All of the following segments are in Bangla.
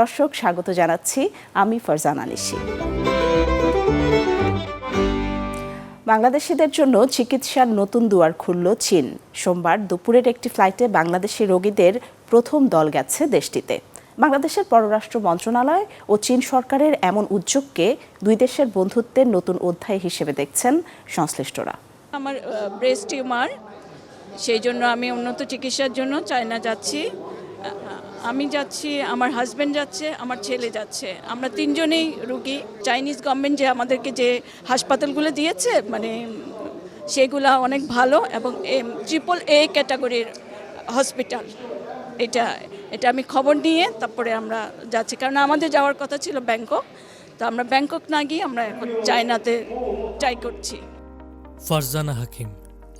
দর্শক, স্বাগত জানাচ্ছি আমি ফারজানা নিশি বাংলাদেশিদের জন্য চিকিৎসার নতুন দুয়ার খুলল চীন। সোমবার দুপুরের একটি ফ্লাইটে বাংলাদেশি রোগীদের প্রথম দল গেছে দেশটিতে। বাংলাদেশের পররাষ্ট্র মন্ত্রণালয় ও চীন সরকারের এমন উদ্যোগকে দুই দেশের বন্ধুত্বের নতুন অধ্যায় হিসেবে দেখছেন সংশ্লিষ্টরা। আমার ব্রেস্ট টিউমার, সেই জন্য আমি উন্নত চিকিৎসার জন্য চায়না যাচ্ছি। আমি যাচ্ছি, আমার হাজব্যান্ড যাচ্ছে, আমার ছেলে যাচ্ছে। আমরা তিনজনেই রুগী। চাইনিজ গভর্নমেন্ট যে আমাদেরকে যে হাসপাতালগুলো দিয়েছে মানে সেগুলা অনেক ভালো এবং ট্রিপল এ ক্যাটাগরির হসপিটাল এটা এটা আমি খবর নিয়ে তারপরে আমরা যাচ্ছি। কারণ আমাদের যাওয়ার কথা ছিল ব্যাংকক। তো আমরা ব্যাংকক না গিয়ে আমরা এখন চায়নাতে ট্রাই করছি। ফারজানা হাকিম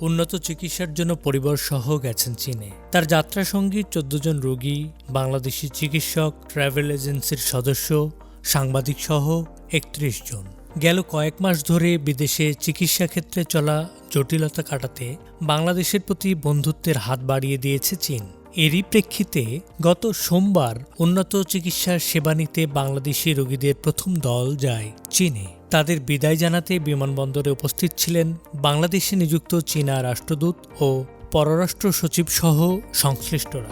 উন্নত চিকিৎসার জন্য পরিবার সহ গেছেন চীনে। তার যাত্রা সঙ্গী চোদ্দ জন রোগী, বাংলাদেশি চিকিৎসক, ট্রাভেল এজেন্সির সদস্য, সাংবাদিক সহ একত্রিশ জন। গেল কয়েক মাস ধরে বিদেশে চিকিৎসা ক্ষেত্রে চলা জটিলতা কাটাতে বাংলাদেশের প্রতি বন্ধুত্বের হাত বাড়িয়ে দিয়েছে চীন। এরই প্রেক্ষিতে গত সোমবার উন্নত চিকিৎসার সেবা নিতে বাংলাদেশি রোগীদের প্রথম দল যায় চীনে। তাদের বিদায় জানাতে বিমানবন্দরে উপস্থিত ছিলেন বাংলাদেশে নিযুক্ত চীনা রাষ্ট্রদূত ও পররাষ্ট্র সচিব সহ সংশ্লিষ্টরা।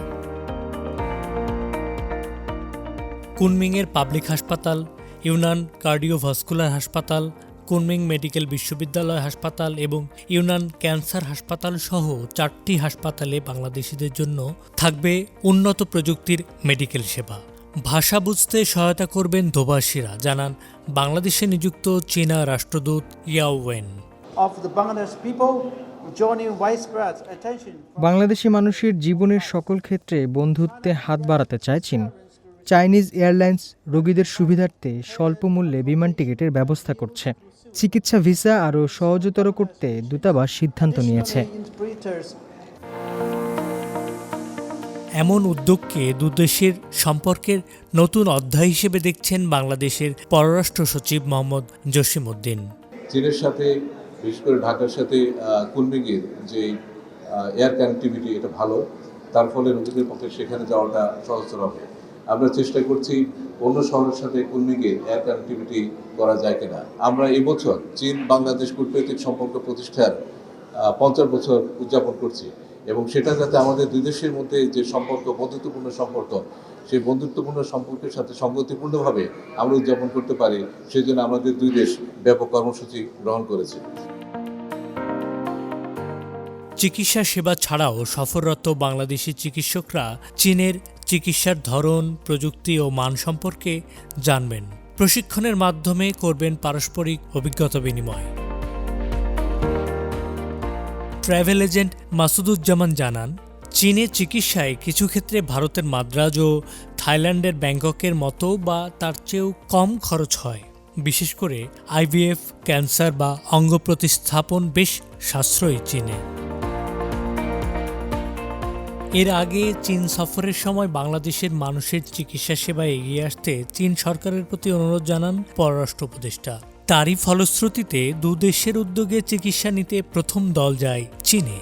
কুনমিংয়ের পাবলিক হাসপাতাল, ইউনান কার্ডিওভাস্কুলার হাসপাতাল, কুনমিং মেডিকেল বিশ্ববিদ্যালয় হাসপাতাল এবং ইউনান ক্যান্সার হাসপাতাল সহ চারটি হাসপাতালে বাংলাদেশিদের জন্য থাকবে উন্নত প্রযুক্তির মেডিকেল সেবা। ভাষা বুঝতে সহায়তা করবেন ধোবাসীরা জানান বাংলাদেশে নিযুক্ত চীনা রাষ্ট্রদূত ইয়াওয়েন বাংলাদেশি মানুষের জীবনের সকল ক্ষেত্রে বন্ধুত্বে হাত বাড়াতে চায় চীন। চাইনিজ এয়ারলাইন্স রোগীদের সুবিধার্থে স্বল্প মূল্যে বিমান টিকিটের ব্যবস্থা করছে। চিকিৎসা ভিসা আরও সহজতর করতে দূতাবাস সিদ্ধান্ত নিয়েছে। এমন উদ্যোগকে দুদেশের সম্পর্কের নতুন অধ্যায় হিসেবে দেখছেন বাংলাদেশের পররাষ্ট্র সচিব মোহাম্মদ জসিমউদ্দিন। চীনের সাথে, বিশেষ করে ঢাকার সাথে কুলমিংয়ের যে এয়ার কানেক্টিভিটি এটা ভালো, তার ফলে নদীদের পক্ষে সেখানে যাওয়াটা সহজতর হবে। আমরা চেষ্টা করছি অন্য শহরের সাথে কুলমিংয়ের এয়ার কানেক্টিভিটি করা যায় কিনা। আমরা এবছর চীন বাংলাদেশ কূটনৈতিক সম্পর্ক প্রতিষ্ঠার পঞ্চাশ বছর উদযাপন করছি। এবং সেটা যাতে আমাদের দুই দেশের মধ্যে যে সম্পর্ক, বন্ধুত্বপূর্ণ সম্পর্ক, সেই বন্ধুত্বপূর্ণ সম্পর্কের সাথে সংগতিপূর্ণভাবে আমরা উদযাপন করতে পারি সেই জন্য আমাদের দুই দেশ ব্যাপক কর্মসূচি গ্রহণ করেছে। চিকিৎসা সেবা ছাড়াও সফররত বাংলাদেশি চিকিৎসকরা চীনের চিকিৎসার ধরন, প্রযুক্তি ও মান সম্পর্কে জানবেন। প্রশিক্ষণের মাধ্যমে করবেন পারস্পরিক অভিজ্ঞতা বিনিময়। ট্রাভেল এজেন্ট মাসুদুজ্জামান জানান, চীনে চিকিৎসায় কিছু ক্ষেত্রে ভারতের মাদ্রাজ ও থাইল্যান্ডের ব্যাংককের মতো বা তার চেয়েও কম খরচ হয়। বিশেষ করে আইভিএফ, ক্যান্সার বা অঙ্গ প্রতিস্থাপন বেশ সাশ্রয়ী চীনে। এর আগে চীন সফরের সময় বাংলাদেশের মানুষের চিকিৎসা সেবায় এগিয়ে আসতে চীন সরকারের প্রতি অনুরোধ জানান পররাষ্ট্র উপদেষ্টা। তারই ফলশ্রুতিতে দু দেশের উদ্যোগে চিকিৎসা নিতে প্রথম দল যায় চীনে।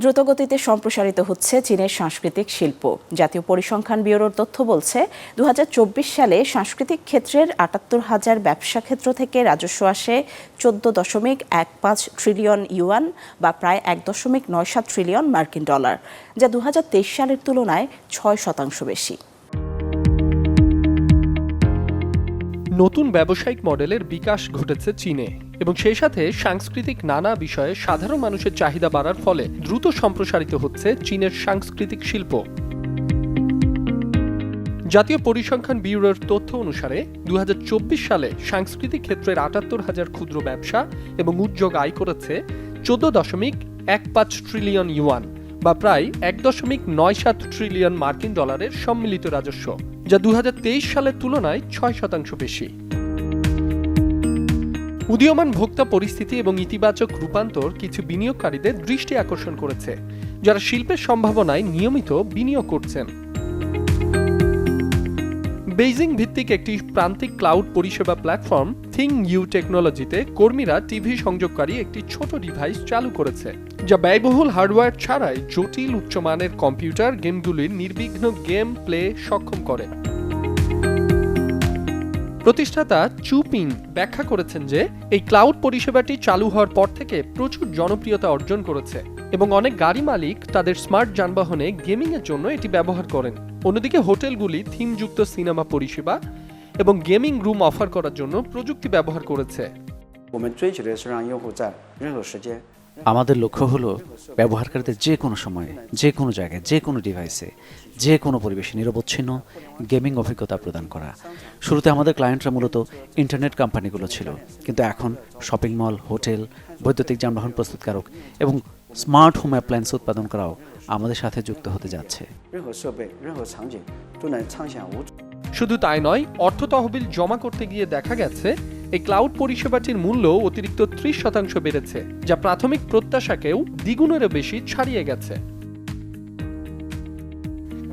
দ্রুতগতিতে সম্প্রসারিত হচ্ছে চীনের সাংস্কৃতিক শিল্প। জাতীয় পরিসংখ্যান ব্যুরোর তথ্য বলছে দু হাজার চব্বিশ সালে সাংস্কৃতিক ক্ষেত্রের আটাত্তর হাজার ব্যবসা ক্ষেত্র থেকে রাজস্ব আসে চোদ্দ দশমিক এক পাঁচ ট্রিলিয়ন ইউয়ান বা প্রায় এক দশমিক নয় সাত ট্রিলিয়ন মার্কিন ডলার, যা দু হাজার তেইশ সালের তুলনায় ছয় শতাংশ বেশি। নতুন ব্যবসায়িক মডেলের বিকাশ ঘটেছে চীনে এবং সেই সাথে সাংস্কৃতিক নানা বিষয়ে সাধারণ মানুষের চাহিদা বাড়ার ফলে দ্রুত সম্প্রসারিত হচ্ছে চীনের সাংস্কৃতিক শিল্প। জাতীয় পরিসংখ্যান ব্যুরোর তথ্য অনুসারে দু হাজার চব্বিশ সালে সাংস্কৃতিক ক্ষেত্রের আটাত্তর হাজার ক্ষুদ্র ব্যবসা এবং উদ্যোগ আয় করেছে চোদ্দ দশমিক এক পাঁচ ট্রিলিয়ন ইউয়ান বা প্রায় এক দশমিক নয় সাত ট্রিলিয়ন মার্কিন ডলারের সম্মিলিত রাজস্ব। যা দু হাজার তেইশ সালের তুলনায় ছয় শতাংশ বেশি। উদীয়মান ভোক্তা পরিস্থিতি এবং ইতিবাচক রূপান্তর কিছু বিনিয়োগকারীদের দৃষ্টি আকর্ষণ করেছে, যারা শিল্পের সম্ভাবনায় নিয়মিত বিনিয়োগ করছেন। বেইজিং ভিত্তিক একটি প্রান্তিক ক্লাউড পরিষেবা প্ল্যাটফর্ম থিং ইউ টেকনোলজিতে কর্মীরা টিভি সংযোগকারী একটি ছোট ডিভাইস চালু করেছে, যা ব্যয়বহুল হার্ডওয়্যার ছাড়াই জটিল উচ্চমানের কম্পিউটার গেমগুলির নির্বিঘ্ন গেম প্লে সক্ষম করে। প্রতিষ্ঠাতা চুপিং ব্যাখ্যা করেছেন যে, এই ক্লাউড পরিষেবাটি চালু হওয়ার পর থেকে প্রচুর জনপ্রিয়তা অর্জন করেছে এবং অনেক গাড়ি মালিক তাদের স্মার্ট যানবাহনে গেমিংয়ের জন্য এটি ব্যবহার করেন। অন্যদিকে হোটেলগুলি থিমযুক্ত সিনেমা পরিষেবা এবং গেমিং রুম অফার করার জন্য প্রযুক্তি ব্যবহার করেছে। আমাদের লক্ষ্য হলো ব্যবহারকারীদের যে কোনো সময়ে যে কোনো জায়গায় যে কোনো ডিভাইসে যে কোনো পরিবেশে নিরবচ্ছিন্ন গেমিং অভিজ্ঞতা প্রদান করা। শুরুতে আমাদের ক্লায়েন্টরা মূলত ইন্টারনেট কোম্পানিগুলো ছিল কিন্তু এখন শপিং মল হোটেল বৈদ্যুতিক যানবাহন প্রস্তুতকারক এবং স্মার্ট হোম অ্যাপ্লায়েন্স উৎপাদন করাও আমাদের সাথে যুক্ত হতে যাচ্ছে। শুধু তাই নয়, অর্থ তহবিল জমা করতে গিয়ে দেখা গেছে, এই ক্লাউড পরিষেবাটির মূল্য অতিরিক্ত ত্রিশ শতাংশ বেড়েছে, যা প্রাথমিক প্রত্যাশাকেও দ্বিগুণেরও বেশি ছাড়িয়ে গেছে।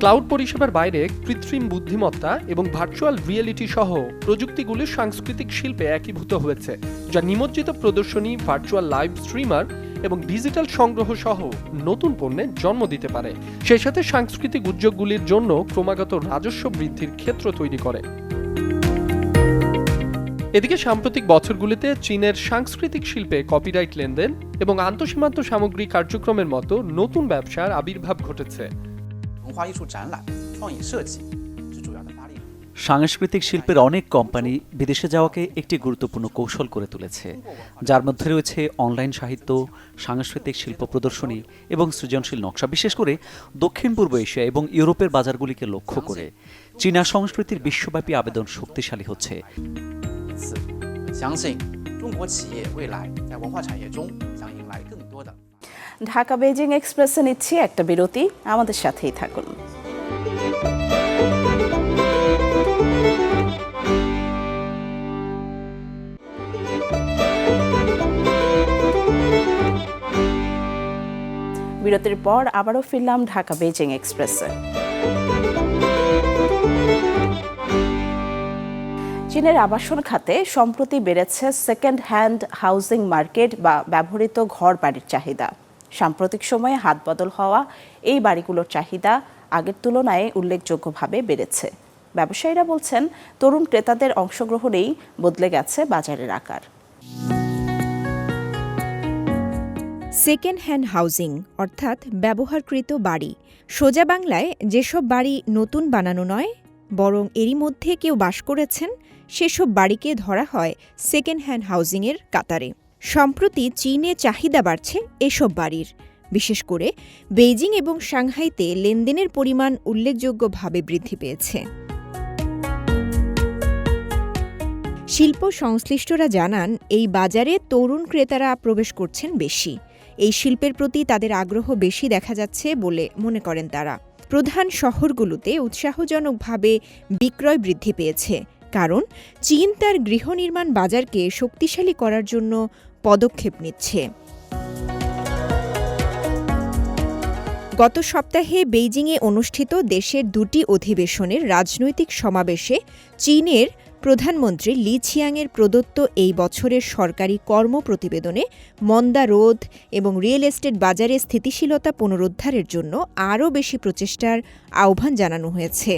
ক্লাউড পরিষেবার বাইরে কৃত্রিম বুদ্ধিমত্তা এবং ভার্চুয়াল রিয়েলিটি সহ প্রযুক্তিগুলির সাংস্কৃতিক শিল্পে একীভূত হয়েছে, যা নিমজ্জিত প্রদর্শনী, ভার্চুয়াল লাইভ স্ট্রিমার এবং ডিজিটাল সংগ্রহ সহ নতুন পণ্যের জন্ম দিতে পারে। সেই সাথে সাংস্কৃতিক উদ্যোগগুলির জন্য ক্রমাগত রাজস্ব বৃদ্ধির ক্ষেত্র তৈরি করে। এদিকে সাম্প্রতিক বছরগুলিতে চীনের সাংস্কৃতিক শিল্পে কপিরাইট লেনদেন এবং আন্তঃসীমান্ত সামগ্রী কার্যক্রমের মতো নতুন ব্যবসার আবির্ভাব ঘটেছে। সাংস্কৃতিক শিল্পের অনেক কোম্পানি বিদেশে যাওয়াকে একটি গুরুত্বপূর্ণ কৌশল করে তুলেছে। যার মধ্যে রয়েছে অনলাইন সাহিত্য, সাংস্কৃতিক শিল্প প্রদর্শনী এবং সৃজনশীল নকশা, বিশেষ করে দক্ষিণ পূর্ব এশিয়া এবং ইউরোপের বাজারগুলিকে লক্ষ্য করে। চীনা সংস্কৃতির বিশ্বব্যাপী আবেদন শক্তিশালী হচ্ছে। ঢাকা বেজিং এক্সপ্রেসে নিচ্ছি একটা বিরতি। আমাদের সাথেই থাকুন। বিরতির পর আবারও ফিরলাম ঢাকা বেজিং এক্সপ্রেসে। চীনের আবাসন খাতে সম্প্রতি বেড়েছে সেকেন্ড হ্যান্ড হাউজিং মার্কেট বা ব্যবহৃত ঘর বাড়ির চাহিদা। সাম্প্রতিক সময়ে হাত বদল হওয়া এই বাড়িগুলোর চাহিদা আগের তুলনায় উল্লেখযোগ্যভাবে বেড়েছে। ব্যবসায়ীরা বলছেন, তরুণ ক্রেতাদের অংশগ্রহণেই বদলে গেছে বাজারের আকার। সেকেন্ড হ্যান্ড হাউজিং, অর্থাৎ ব্যবহারকৃত বাড়ি। সোজা বাংলায় যেসব বাড়ি নতুন বানানো নয়, বরং এরই মধ্যে কেউ বাস করেছেন, সেসব বাড়িকে ধরা হয় সেকেন্ড হ্যান্ড হাউজিংয়ের কাতারে। সম্প্রতি চীনে চাহিদা বাড়ছে এসব বাড়ির। বিশেষ করে বেইজিং এবং সাংহাইতে লেনদেনের পরিমাণ উল্লেখযোগ্যভাবে বৃদ্ধি পেয়েছে। শিল্প সংশ্লিষ্টরা জানান, এই বাজারে তরুণ ক্রেতারা প্রবেশ করছেন বেশি। এই শিল্পের প্রতি তাদের আগ্রহ বেশি দেখা যাচ্ছে বলে মনে করেন তারা। প্রধান শহরগুলোতে উৎসাহজনকভাবে বিক্রয় বৃদ্ধি পেয়েছে, কারণ চীন তার গৃহ নির্মাণ বাজারকে শক্তিশালী করার জন্য পদক্ষেপ নিচ্ছে। গত সপ্তাহে বেইজিংয়ে অনুষ্ঠিত দেশের দুটি অধিবেশনের রাজনৈতিক সমাবেশে চীনের প্রধানমন্ত্রী লি ছিয়াংয়ের প্রদত্ত এই বছরের সরকারি কর্ম প্রতিবেদনে মন্দা রোধ এবং রিয়েল এস্টেট বাজারে স্থিতিশীলতা পুনরুদ্ধারের জন্য আরও বেশি প্রচেষ্টার আহ্বান জানানো হয়েছে।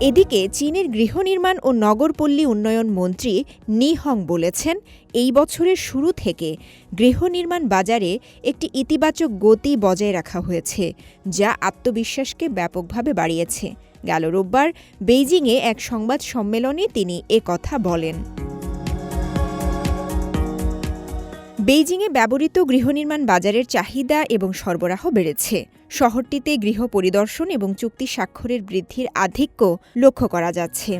এদিকে চীনের গৃহ নির্মাণ ও নগরপল্লী উন্নয়ন মন্ত্রী নি হং বলেছেন, এই বছরের শুরু থেকে গৃহ নির্মাণ বাজারে একটি ইতিবাচক গতি বজায় রাখা হয়েছে, যা আত্মবিশ্বাসকে ব্যাপকভাবে বাড়িয়েছে। গেল রোববার বেইজিংয়ে এক সংবাদ সম্মেলনে তিনি কথা বলেন। বেইজিংয়ে ব্যবহৃত গৃহনির্মাণ বাজারের চাহিদা এবং সরবরাহ বেড়েছে। শহরটিতে গৃহ পরিদর্শন এবং চুক্তি স্বাক্ষরের বৃদ্ধির আধিক্য লক্ষ্য করা যাচ্ছে।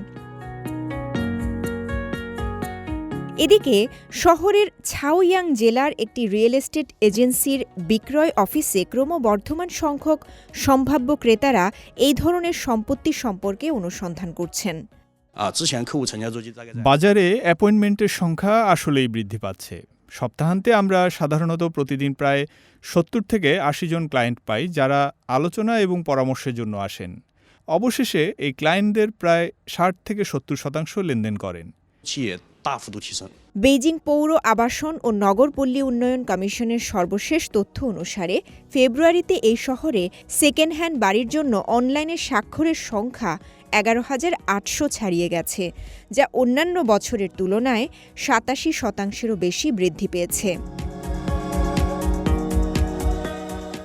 এদিকে শহরের ছাউয়াং জেলার একটি রিয়েল এস্টেট এজেন্সির বিক্রয় অফিসে ক্রমবর্ধমান সংখ্যক সম্ভাব্য ক্রেতারা এই ধরনের সম্পত্তি সম্পর্কে অনুসন্ধান করছেন। বাজারে অ্যাপয়েন্টমেন্টের সংখ্যা আসলেই বৃদ্ধি পাচ্ছে। সপ্তাহান্তে আমরা সাধারণত প্রতিদিন প্রায় সত্তর থেকে আশি জন ক্লায়েন্ট পাই যারা আলোচনা এবং পরামর্শের জন্য আসেন। অবশেষে এই ক্লায়েন্টদের প্রায় ষাট থেকে সত্তর শতাংশ লেনদেন করেন। বেইজিং পৌর আবাসন ও নগরপল্লী উন্নয়ন কমিশনের সর্বশেষ তথ্য অনুসারে ফেব্রুয়ারিতে এই শহরে সেকেন্ড হ্যান্ড বাড়ির জন্য অনলাইনে স্বাক্ষরের সংখ্যা এগারো হাজার আটশো ছাড়িয়ে গেছে, যা অন্যান্য বছরের তুলনায় সাতাশি শতাংশেরও বেশি বৃদ্ধি পেয়েছে।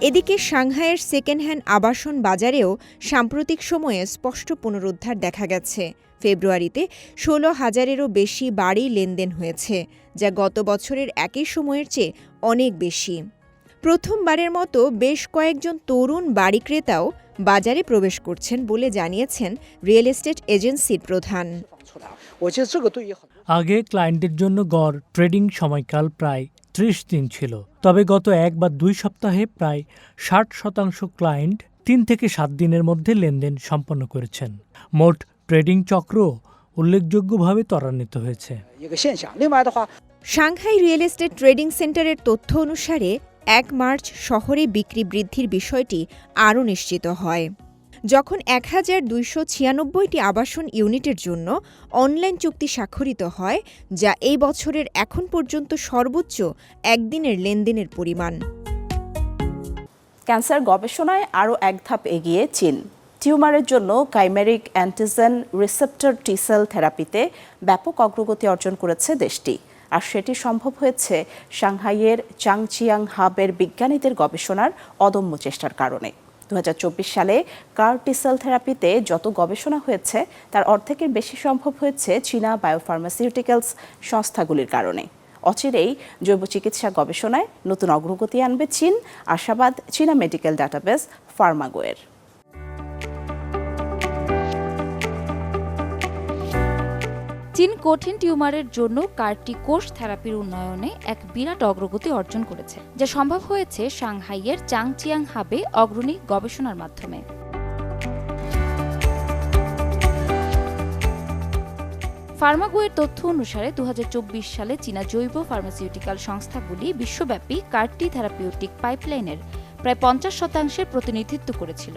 এদিকে সাংহাইয়ের সেকেন্ড হ্যান্ড আবাসন বাজারেও সাম্প্রতিক সময়ে স্পষ্ট পুনরুদ্ধার দেখা গেছে। ফেব্রুয়ারিতে ষোলো হাজারেরও বেশি বাড়ি লেনদেন হয়েছে, যা গত বছরের একই সময়ের চেয়ে অনেক বেশি। প্রথমবারের মতো বেশ কয়েকজন তরুণ বাড়ি ক্রেতাও বাজারে প্রবেশ করছেন বলে জানিয়েছেন রিয়েল এস্টেট এজেন্সির প্রধান। আগে ক্লায়েন্টের জন্য গড় ট্রেডিং সময়কাল প্রায় ত্রিশ দিন ছিল। তবে গত এক বা দুই সপ্তাহে প্রায় ষাট শতাংশ ক্লায়েন্ট তিন থেকে সাত দিনের মধ্যে লেনদেন সম্পন্ন করেছেন। মোট ট্রেডিং চক্র উল্লেখযোগ্যভাবে ত্বরান্বিত হয়েছে। সাংহাই রিয়েল এস্টেট ট্রেডিং সেন্টারের তথ্য অনুসারে এক মার্চ শহরে বিক্রি বৃদ্ধির বিষয়টি আরও নিশ্চিত হয়। যখন এক হাজার দুইশো ছিয়ানব্বইটি আবাসন ইউনিটের জন্য অনলাইন চুক্তি স্বাক্ষরিত হয়, যা এই বছরের এখন পর্যন্ত সর্বোচ্চ একদিনের লেনদেনের পরিমাণ। ক্যান্সার গবেষণায় আরও এক ধাপ এগিয়ে চীন। টিউমারের জন্য chimeric antigen receptor T cell থেরাপিতে ব্যাপক অগ্রগতি অর্জন করেছে দেশটি। আর সেটি সম্ভব হয়েছে সাংহাইয়ের চাংচিয়াং হাবের বিজ্ঞানীদের গবেষণার অদম্য চেষ্টার কারণে। দু হাজার চব্বিশ সালে কার টিসেল থেরাপিতে যত গবেষণা হয়েছে, তার অর্ধেকের বেশি সম্ভব হয়েছে চীনা বায়োফার্মাসিউটিক্যালস সংস্থাগুলির কারণে। অচিরেই জৈব চিকিৎসা গবেষণায় নতুন অগ্রগতি আনবে চীন, আশাবাদ চীনা মেডিকেল ডাটাবেস ফার্মাগোয়ের। চীন কঠিন টিউমারের জন্য কার্টি কোষ থেরাপির উন্নয়নে এক বিরাট অগ্রগতি অর্জন করেছে, যা সম্ভব হয়েছে সাংহাইয়ের চাংচিয়াং হাবে অগ্রণী গবেষণার মাধ্যমে। ফার্মাগোয়ের তথ্য অনুসারে দু হাজার চব্বিশ সালে চীনা জৈব ফার্মাসিউটিক্যাল সংস্থাগুলি বিশ্বব্যাপী কার্টি থেরাপিউটিক পাইপলাইনের প্রায় পঞ্চাশ শতাংশের প্রতিনিধিত্ব করেছিল,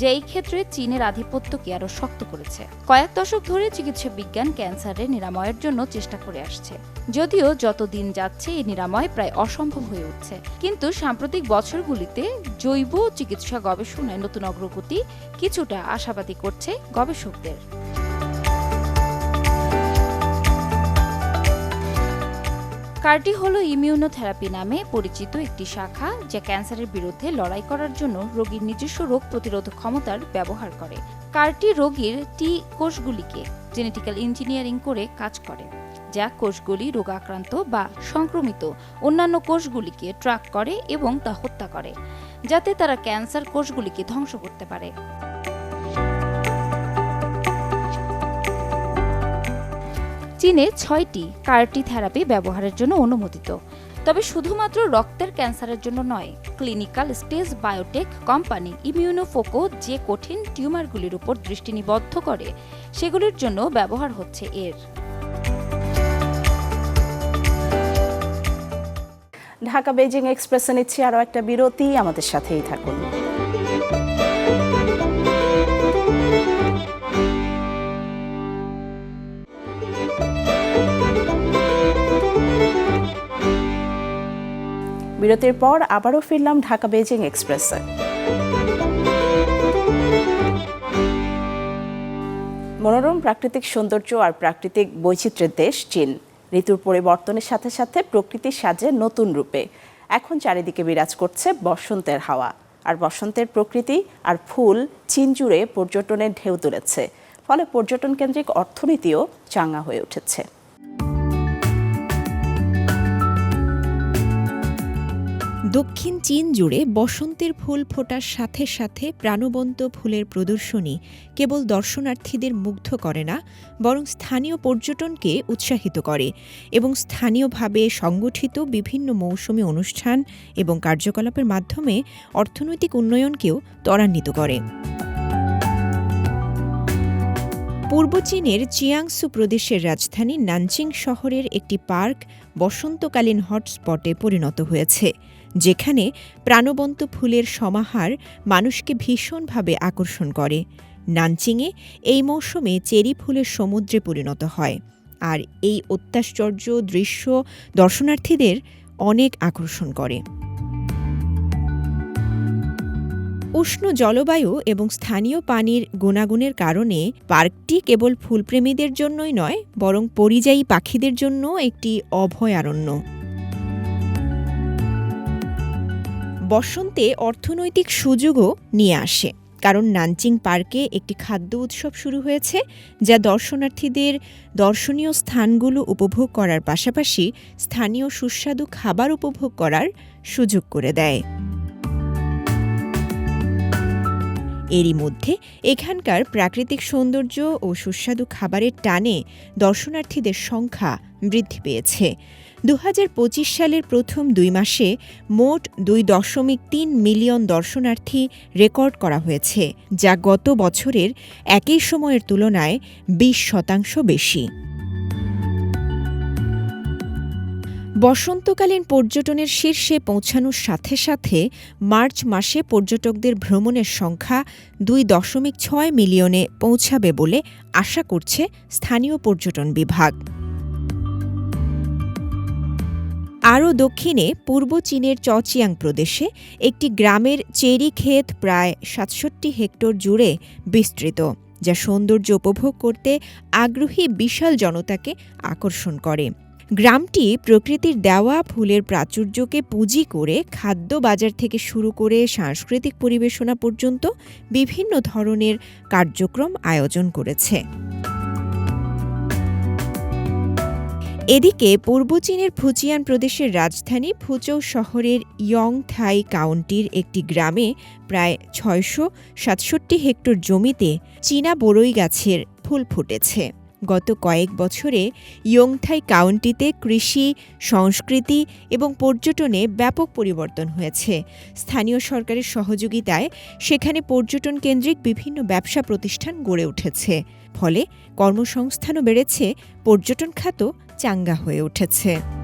যা এই ক্ষেত্রে চীনের আধিপত্যকে আরও শক্ত করেছে। কয়েক দশক ধরে চিকিৎসা বিজ্ঞান ক্যান্সারের নিরাময়ের জন্য চেষ্টা করে আসছে। যদিও যত দিন যাচ্ছে, এই নিরাময় প্রায় অসম্ভব হয়ে উঠছে। কিন্তু সাম্প্রতিক বছরগুলিতে জৈব চিকিৎসা গবেষণায় নতুন অগ্রগতি কিছুটা আশাবাদী করছে গবেষকদের। কার্টি হলো ইমিউনোথেরাপি নামে পরিচিত একটি শাখা যা ক্যান্সারের বিরুদ্ধে লড়াই করার জন্য রোগীর নিজস্ব রোগ প্রতিরোধ ক্ষমতার ব্যবহার করে। কার্টি রোগীর টি কোষগুলিকে জেনেটিক্যাল ইঞ্জিনিয়ারিং করে কাজ করে, যা কোষগুলি রোগাক্রান্ত বা সংক্রমিত অন্যান্য কোষগুলিকে ট্র্যাক করে এবং তা হত্যা করে, যাতে তারা ক্যান্সার কোষগুলিকে ধ্বংস করতে পারে। চীনে ছয়টি কার্টি থেরাপি ব্যবহারের জন্য অনুমোদিত। তবে শুধুমাত্র রক্তের ক্যান্সারের জন্য নয়, clinical stage biotech company Immunofoco যে কঠিন টিউমারগুলির উপর দৃষ্টি নিবদ্ধ করে, সেগুলির জন্য ব্যবহার হচ্ছে এর। ঢাকা বেজিং এক্সপ্রেসে নিচ্ছি আরও একটা বিরতি, আমাদের সাথেই থাকুন। বিরতির পর আবারও ফিরলাম ঢাকা বেজিং এক্সপ্রেসে। মনোরম প্রাকৃতিক সৌন্দর্য আর প্রাকৃতিক বৈচিত্র্যের দেশ চীন। ঋতুর পরিবর্তনের সাথে সাথে প্রকৃতি সাজে নতুন রূপে। এখন চারিদিকে বিরাজ করছে বসন্তের হাওয়া। আর বসন্তের প্রকৃতি আর ফুল চীন জুড়ে পর্যটনের ঢেউ তুলেছে। ফলে পর্যটন কেন্দ্রিক অর্থনীতিও চাঙ্গা হয়ে উঠেছে। দক্ষিণ চীন জুড়ে বসন্তের ফুল ফোটার সাথে সাথে প্রাণবন্ত ফুলের প্রদর্শনী কেবল দর্শনার্থীদের মুগ্ধ করে না, বরং স্থানীয় পর্যটনকে উৎসাহিত করে এবং স্থানীয়ভাবে সংগঠিত বিভিন্ন মৌসুমী অনুষ্ঠান এবং কার্যকলাপের মাধ্যমে অর্থনৈতিক উন্নয়নকেও ত্বরান্বিত করে। পূর্ব চীনের চিয়াংসু প্রদেশের রাজধানী নানচিং শহরের একটি পার্ক বসন্তকালীন হটস্পটে পরিণত হয়েছে। যেখানে প্রাণবন্ত ফুলের সমাহার মানুষকে ভীষণভাবে আকর্ষণ করে। নানচিংয়ে এই মৌসুমে চেরি ফুলের সমুদ্রে পরিণত হয় আর এই অত্যাশ্চর্য দৃশ্য দর্শনার্থীদের অনেক আকর্ষণ করে। উষ্ণ জলবায়ু এবং স্থানীয় পানির গুণাগুণের কারণে পার্কটি কেবল ফুলপ্রেমীদের জন্যই নয়, বরং পরিযায়ী পাখিদের জন্য একটি অভয়ারণ্য। বসন্তে অর্থনৈতিক সুযোগও নিয়ে আসে। কারণ নানচিং পার্কে একটি খাদ্য উৎসব শুরু হয়েছে, যা দর্শনার্থীদের দর্শনীয় স্থানগুলো উপভোগ করার পাশাপাশি স্থানীয় সুস্বাদু খাবার উপভোগ করার সুযোগ করে দেয়। এরই মধ্যে এখানকার প্রাকৃতিক সৌন্দর্য ও সুস্বাদু খাবারের টানে দর্শনার্থীদের সংখ্যা বৃদ্ধি পেয়েছে। দু হাজার পঁচিশ সালের প্রথম দুই মাসে মোট দুই দশমিক তিন মিলিয়ন দর্শনার্থী রেকর্ড করা হয়েছে, যা গত বছরের একই সময়ের তুলনায় বিশ শতাংশ বেশি। বসন্তকালীন পর্যটনের শীর্ষে পৌঁছানোর সাথে সাথে মার্চ মাসে পর্যটকদের ভ্রমণের সংখ্যা দুই দশমিক ছয় মিলিয়নে পৌঁছাবে বলে আশা করছে স্থানীয় পর্যটন বিভাগ। আরও দক্ষিণে পূর্ব চীনের চচিয়াং প্রদেশে একটি গ্রামের চেরি ক্ষেত প্রায় সাতষট্টি হেক্টর জুড়ে বিস্তৃত, যা সৌন্দর্য উপভোগ করতে আগ্রহী বিশাল জনতাকে আকর্ষণ করে। গ্রামটি প্রকৃতির দেওয়া ফুলের প্রাচুর্যকে পুঁজি করে খাদ্য বাজার থেকে শুরু করে সাংস্কৃতিক পরিবেশনা পর্যন্ত বিভিন্ন ধরনের কার্যক্রম আয়োজন করেছে। এদিকে পূর্ব চীনের ফুচিয়ান প্রদেশের রাজধানী ফুচৌ শহরের ইয়ং থাই কাউন্টির একটি গ্রামে প্রায় ছয়শো সাতষট্টি হেক্টর জমিতে চীনা বড়ই গাছের ফুল ফুটেছে। গত কয়েক বছরে ইয়ংথাই কাউন্টিতে কৃষি, সংস্কৃতি এবং পর্যটনে ব্যাপক পরিবর্তন হয়েছে। স্থানীয় সরকারের সহযোগিতায় সেখানে পর্যটন কেন্দ্রিক বিভিন্ন ব্যবসা প্রতিষ্ঠান গড়ে উঠেছে। ফলে কর্মসংস্থানও বেড়েছে, পর্যটন খাতও চাঙ্গা হয়ে উঠেছে।